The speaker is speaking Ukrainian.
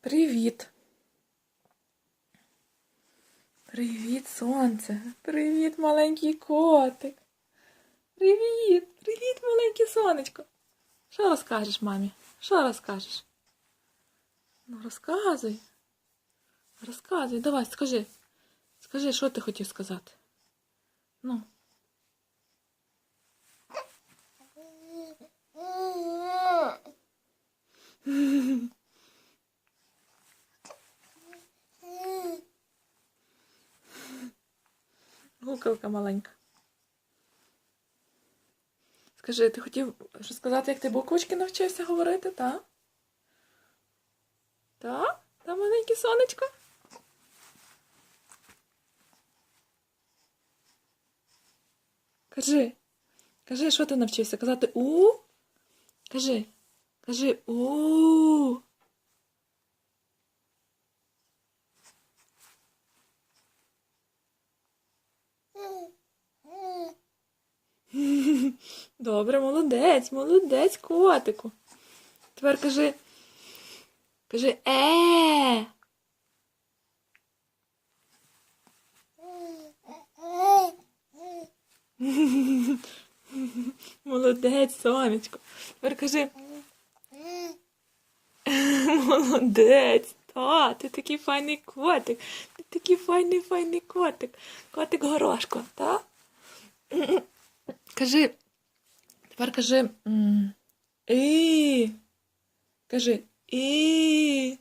Привіт. Привіт, сонце. Привіт, маленький котик. Привіт, привіт, маленьке сонечко. Що розкажеш мамі? Що розкажеш? Ну, розказуй. Розказуй, давай, скажи. Скажи, що ти хотів сказати? Ну. Гукавка маленька. Скажи, ти хотів розказати, як ти буквочки навчився говорити, так? Так? Та маленьке сонечко? Кажи. Кажи, що ти навчився? Казати у? Кажи. Кажи у. Добре, молодець, молодець, котику. Тепер кажи. Кажи е. Молодець, сонечко. Тепер кажи. Молодець, та, ти такий файний котик. Ти такий файний, файний котик. Котик горошко, так? Кажи. Тепер кажи. Кажи. І.